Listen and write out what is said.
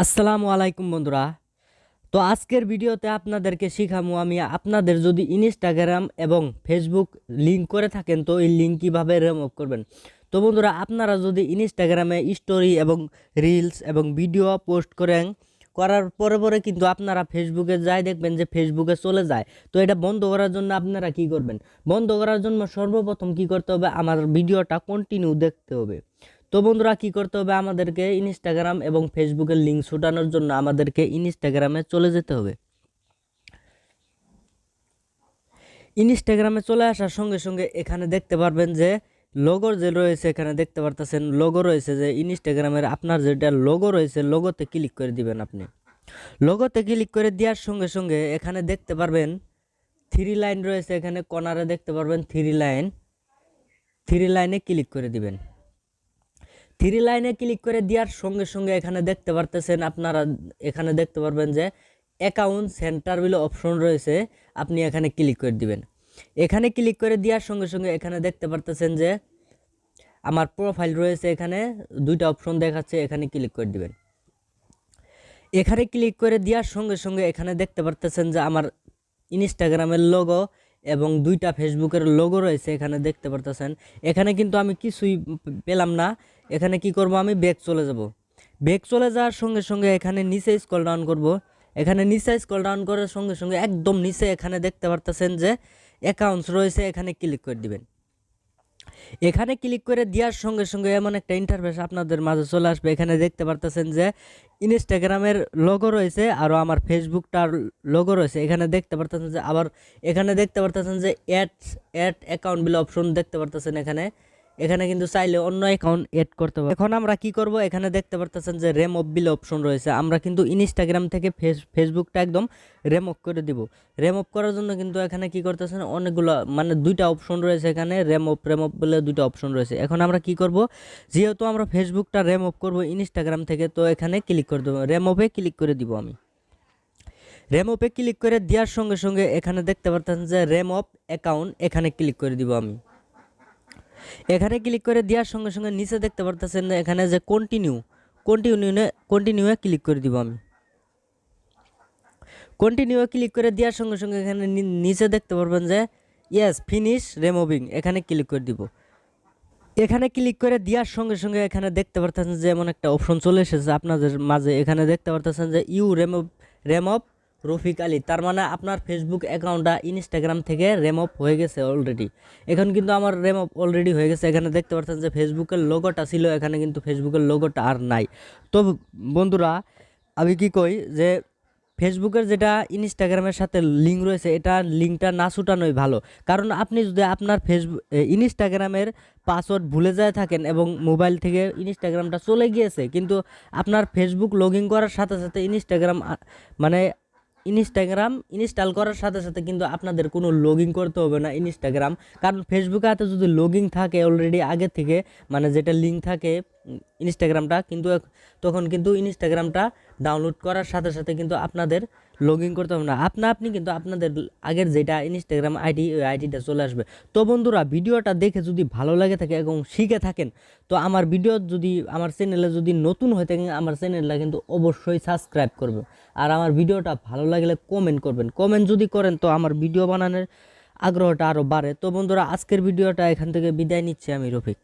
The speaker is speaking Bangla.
আসসালামু আলাইকুম বন্ধুরা। তো আজকের ভিডিওতে আপনাদেরকে শিখামু আমি আপনাদের যদি ইনস্টাগ্রাম এবং ফেসবুক লিঙ্ক করে থাকেন, তো এই লিঙ্ক কীভাবে রিমুভ করবেন? তো বন্ধুরা, আপনারা যদি ইনস্টাগ্রামে স্টোরি এবং রিলস এবং ভিডিও পোস্ট করেন, করার পরে পরে কিন্তু আপনারা ফেসবুকে যাই দেখবেন যে ফেসবুকে চলে যায়। তো এটা বন্ধ করার জন্য আপনারা কি করবেন? বন্ধ করার জন্য সর্বপ্রথম কি করতে হবে? আমার ভিডিওটা কন্টিনিউ দেখতে হবে। তো বন্ধুরা কি করতে হবে? আমাদেরকে ইনস্টাগ্রাম এবং ফেসবুকের লিঙ্ক ছুটানোর জন্য আমাদেরকে ইনস্টাগ্রামে চলে যেতে হবে। ইনস্টাগ্রামে চলে আসার সঙ্গে সঙ্গে এখানে দেখতে পারবেন যে লোগোর যে রয়েছে, এখানে দেখতে পারতেছেন লোগো রয়েছে যে ইনস্টাগ্রামের আপনার যেটা লোগো রয়েছে লোগোতে ক্লিক করে দিবেন আপনি। লোগোতে ক্লিক করে দেওয়ার সঙ্গে সঙ্গে এখানে দেখতে পারবেন থ্রি লাইন রয়েছে, এখানে কর্নারে দেখতে পারবেন থ্রি লাইন থ্রি লাইনে ক্লিক করে দিবেন। থ্রি লাইনে ক্লিক করে দেওয়ার সঙ্গে সঙ্গে এখানে দেখতে পারতেছেন আপনারা, এখানে দেখতে পারবেন যে অ্যাকাউন্ট সেন্টার বলে অপশন রয়েছে, আপনি এখানে ক্লিক করে দিবেন। এখানে ক্লিক করে দেওয়ার সঙ্গে সঙ্গে এখানে দেখতে পারতেছেন যে আমার প্রোফাইল রয়েছে এখানে, দুইটা অপশন দেখাচ্ছে, এখানে ক্লিক করে দিবেন। এখানে ক্লিক করে দেওয়ার সঙ্গে সঙ্গে এখানে দেখতে পারতেছেন যে আমার ইনস্টাগ্রামের লোগো এবং দুইটা ফেসবুকের লোগো রয়েছে, এখানে দেখতে পারতেছেন। এখানে কিন্তু আমি কিছুই পেলাম না। এখানে কি করব আমি? ব্যাক চলে যাব। ব্যাক চলে যাওয়ার সঙ্গে সঙ্গে এখানে নিচে স্কল ডাউন করব। এখানে নিচে স্কল ডাউন করার সঙ্গে সঙ্গে একদম নিচে এখানে দেখতে পারতেছেন যে অ্যাকাউন্টস রয়েছে, এখানে ক্লিক করে দিবেন। এখানে ক্লিক করে দেওয়ার সঙ্গে সঙ্গে এমন একটা ইন্টারফেস আপনাদের মাঝে চলে আসবে। এখানে দেখতে পারতেছেন যে ইনস্টাগ্রামের লোগো রয়েছে আরও আমার ফেসবুকটার লোগো রয়েছে। এখানে দেখতে পারতেছেন যে আবার এখানে দেখতে পারতেছেন যে add add account bill option দেখতে পারতেছেন এখানে। এখানে কিন্তু চাইলে অন্য অ্যাকাউন্ট এড করতে পারব এখন আমরা কি করব? এখানে দেখতে পারতেছেন যে রেম অফ বিল অপশন রয়েছে। আমরা কিন্তু ইনস্টাগ্রাম থেকে ফেস ফেসবুকটা একদম রেম অফ করে দিব। রেম অফ করার জন্য কিন্তু এখানে কি করতেছেন? অনেকগুলো মানে দুইটা অপশন রয়েছে এখানে। রেম অফ রেম অফ বলে দুইটা অপশন রয়েছে। এখন আমরা কি করব? যেহেতু আমরা ফেসবুকটা রেম অফ করব ইনস্টাগ্রাম থেকে, তো এখানে ক্লিক করে দেবো। রেম অফে ক্লিক করে দিব আমি। রেম অফে ক্লিক করে দেওয়ার সঙ্গে সঙ্গে এখানে দেখতে পারতেন যে রেম অফ অ্যাকাউন্ট এখানে ক্লিক করে দিব আমি। এখানে ক্লিক করে দেওয়ার সঙ্গে সঙ্গে নিচে দেখতে পারতেছেন এখানে যে কন্টিনিউ কন্টিনিউ কন্টিনিউয়ে ক্লিক করে দিব আমি। কন্টিনিউ ক্লিক করে দেওয়ার সঙ্গে সঙ্গে এখানে নিচে দেখতে পারবেন যে ইয়েস ফিনিশ রিমুভিং এখানে ক্লিক করে দিব। এখানে ক্লিক করে দেওয়ার সঙ্গে সঙ্গে এখানে দেখতে পারতেছেন যে এমন একটা অপশন চলে এসেছে আপনাদের মাঝে। এখানে দেখতে পারতেছেন যে you remove remove Rafiq Ali. তার মানে আপনার ফেসবুক অ্যাকাউন্টটা ইনস্টাগ্রাম থেকে রেমভ হয়ে গেছে অলরেডি এখন কিন্তু আমার রেমভ অলরেডি হয়ে গেছে। এখানে দেখতে পাচ্ছেন যে ফেসবুকের লোগোটা ছিল, এখানে কিন্তু ফেসবুকের লোগোটা আর নাই। তো বন্ধুরা, আমি কি কই যে ফেসবুকের যেটা ইনস্টাগ্রামের সাথে লিঙ্ক রয়েছে, এটা লিঙ্কটা না ছুটানোই ভালো। কারণ আপনি যদি আপনার ফেসবুক ইনস্টাগ্রামের পাসওয়ার্ড ভুলে যায় থাকেন এবং মোবাইল থেকে ইনস্টাগ্রামটা চলে গিয়েছে, কিন্তু আপনার ফেসবুক লগ ইন করার সাথে সাথে ইনস্টাগ্রাম মানে ইনস্টাগ্রাম ইনস্টল করার সাথে সাথে কিন্তু আপনাদের কোনো লগ করতে হবে না ইনস্টাগ্রাম কারণ ফেসবুকে হাতে যদি লগ থাকে অলরেডি আগে থেকে মানে যেটা লিঙ্ক থাকে ইনস্টাগ্রামটা কিন্তু তখন কিন্তু ইনস্টাগ্রামটা ডাউনলোড করার সাথে সাথে কিন্তু আপনাদের লগ ইন করতে হবে না। আপনা আপনি কিন্তু আপনাদের আগের যেটা ইনস্টাগ্রাম আইডি ওই আইডিটা চলে আসবে। তো বন্ধুরা, ভিডিওটা দেখে যদি ভালো লাগে থাকে এবং শিখে থাকেন, তো আমার ভিডিও যদি, আমার চ্যানেলে যদি নতুন হয়ে থাকেন, আমার চ্যানেলটা কিন্তু অবশ্যই সাবস্ক্রাইব করবে আর আমার ভিডিওটা ভালো লাগলে কমেন্ট করবেন। কমেন্ট যদি করেন, তো আমার ভিডিও বানানোর আগ্রহটা আরও বাড়ে। তো বন্ধুরা, আজকের ভিডিওটা এখান থেকে বিদায় নিচ্ছি আমি রফিক।